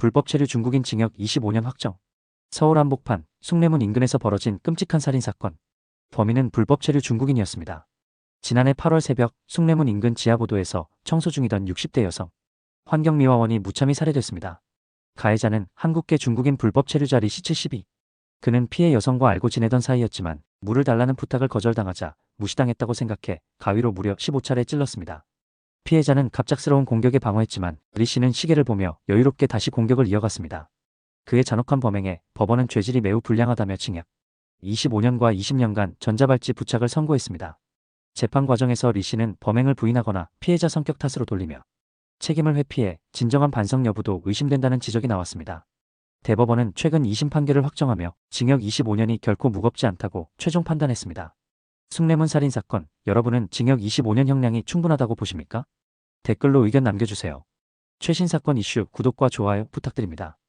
불법 체류 중국인 징역 25년 확정. 서울 한복판 숭례문 인근에서 벌어진 끔찍한 살인 사건. 범인은 불법 체류 중국인이었습니다. 지난해 8월 새벽 숭례문 인근 지하보도에서 청소 중이던 60대 여성 환경미화원이 무참히 살해됐습니다. 가해자는 한국계 중국인 불법 체류자 리씨 72. 그는 피해 여성과 알고 지내던 사이였지만 물을 달라는 부탁을 거절당하자 무시당했다고 생각해 가위로 무려 15차례 찔렀습니다. 피해자는 갑작스러운 공격에 방어했지만 리 씨는 시계를 보며 여유롭게 다시 공격을 이어갔습니다. 그의 잔혹한 범행에 법원은 죄질이 매우 불량하다며 징역 25년과 20년간 전자발찌 부착을 선고했습니다. 재판 과정에서 리 씨는 범행을 부인하거나 피해자 성격 탓으로 돌리며 책임을 회피해 진정한 반성 여부도 의심된다는 지적이 나왔습니다. 대법원은 최근 2심 판결을 확정하며 징역 25년이 결코 무겁지 않다고 최종 판단했습니다. 숭례문 살인 사건, 여러분은 징역 25년 형량이 충분하다고 보십니까? 댓글로 의견 남겨주세요. 최신 사건 이슈 구독과 좋아요 부탁드립니다.